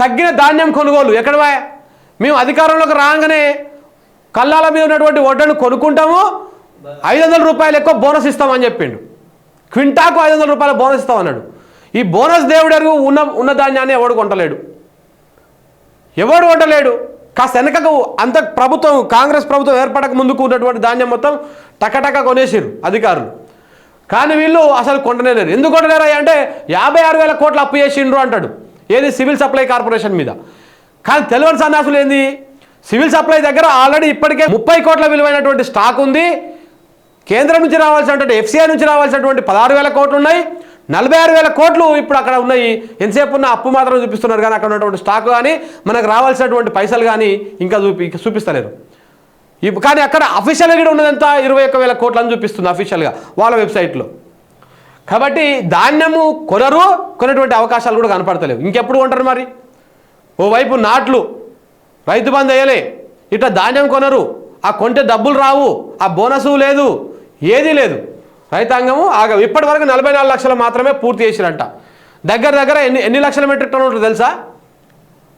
తగ్గిన ధాన్యం కొనుగోలు. ఎక్కడ మేము అధికారంలోకి రాగానే కళ్ళాల మీద ఉన్నటువంటి వడ్డను కొనుక్కుంటాము. ఐదు వందల రూపాయలు ఎక్కువ బోనస్ ఇస్తామని చెప్పిండు. క్వింటాకు ఐదు వందల రూపాయల బోనస్ ఇస్తామన్నాడు. ఈ బోనస్ దేవుడెరుగు ఉన్న ఉన్న ధాన్యాన్ని ఎవడు కొంటలేడు. ఎవడు వండలేడు కాస్త వెనకకు అంత ప్రభుత్వం కాంగ్రెస్ ప్రభుత్వం ఏర్పడక ముందుకు ఉన్నటువంటి ధాన్యం మొత్తం టకటక కొనేసారు అధికారులు. కానీ వీళ్ళు అసలు కొంటనేలేరు ఎందుకు కొంటలేరు అంటే యాభై ఆరు వేల కోట్లు అప్పు చేసిండ్రు అంటాడు. ఏది? సివిల్ సప్లై కార్పొరేషన్ మీద. కానీ తెలియని సన్నాసులు ఏంది? సివిల్ సప్లై దగ్గర ఆల్రెడీ ఇప్పటికే ముప్పై కోట్ల విలువైనటువంటి స్టాక్ ఉంది. కేంద్రం నుంచి రావాల్సినటువంటి ఎఫ్సిఐ నుంచి రావాల్సినటువంటి పదహారు వేల కోట్లు ఉన్నాయి. నలభై ఆరు వేల కోట్లు ఇప్పుడు అక్కడ ఉన్నాయి. ఎంతసేపు ఉన్న అప్పు మాత్రం చూపిస్తున్నారు కానీ అక్కడ ఉన్నటువంటి స్టాక్ కానీ మనకు రావాల్సినటువంటి పైసలు కానీ ఇంకా చూపి చూపిస్తలేరు. ఇప్పుడు కానీ అక్కడ అఫీషియల్గా కూడా ఉన్నదంతా ఇరవై ఒక్క వేల కోట్లు అని చూపిస్తుంది అఫీషియల్గా వాళ్ళ వెబ్సైట్లో కాబట్టి ధాన్యము కొనరు కొనేటువంటి అవకాశాలు కూడా కనపడతలేవు. ఇంకెప్పుడు కొంటారు మరి? ఓవైపు నాట్లు రైతు బంద్ వేయలే. ఇట్లా ధాన్యం కొనరు. ఆ కొంటే డబ్బులు రావు ఆ బోనసు లేదు ఏదీ లేదు. రైతాంగము ఆగ ఇప్పటి వరకు నలభై నాలుగు లక్షలు మాత్రమే పూర్తి చేసిరంట. దగ్గర దగ్గర ఎన్ని ఎన్ని లక్షల మెట్రిక్ టన్నులు ఉంటుంది తెలుసా?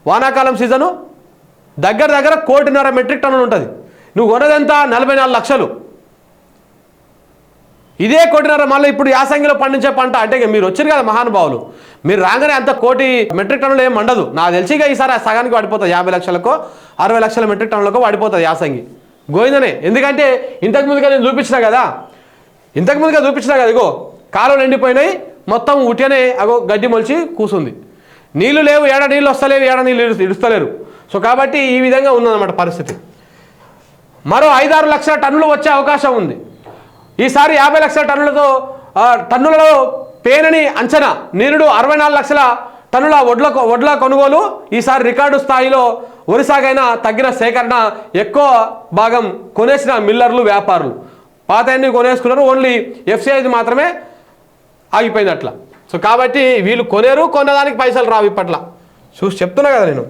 వానాకాలం సీజను దగ్గర దగ్గర కోటిన్నర మెట్రిక్ టన్నులు ఉంటుంది. నువ్వు కొన్నదెంత? నలభై నాలుగు లక్షలు. ఇదే కోటిన్నర మళ్ళీ ఇప్పుడు యాసంగిలో పండించే పంట. అంటే ఇక మీరు వచ్చారు కదా మహానుభావులు. మీరు రాగానే అంత కోటి మెట్రిక్ టన్నులు ఏం ఉండదు నాకు తెలిసి ఈసారి ఆ సగానికి పడిపోతుంది యాభై లక్షలకో అరవై లక్షల మెట్రిక్ టన్నులకో పడిపోతుంది యాసంగి. గోయిందనే ఎందుకంటే ఇంతకు ముందుగా నేను చూపించిన కదా ఇంతకు ముందుగా చూపించిన కదా ఇగో కాలువలు ఎండిపోయినాయి మొత్తం ఉట్యనే అగో గడ్డి మొలిచి కూసుంది. నీళ్ళు లేవు ఏడ నీళ్ళు వస్తలేవు ఏడ నీళ్ళు ఇడుస్తలేరు. సో కాబట్టి ఈ విధంగా ఉందన్నమాట పరిస్థితి. మరో ఐదారు లక్షల టన్నులు వచ్చే అవకాశం ఉంది. ఈసారి యాభై లక్షల టన్నులతో టన్నులలో పేనని అంచనా నిరుడు అరవై నాలుగు లక్షల టన్నుల వడ్ల వడ్ల కొనుగోలు ఈసారి రికార్డు స్థాయిలో ఒరిసాగైనా తగ్గిన సేకరణ ఎక్కువ భాగం కొనేసిన మిల్లర్లు వ్యాపారులు. పాత అన్ని కొనేసుకున్నారు ఓన్లీ ఎఫ్సిఐది మాత్రమే ఆగిపోయింది అట్లా సో కాబట్టి వీళ్ళు కొనేరు కొన్నదానికి పైసలు రావు ఇప్పట్ల. చూసి చెప్తున్నా కదా నేను.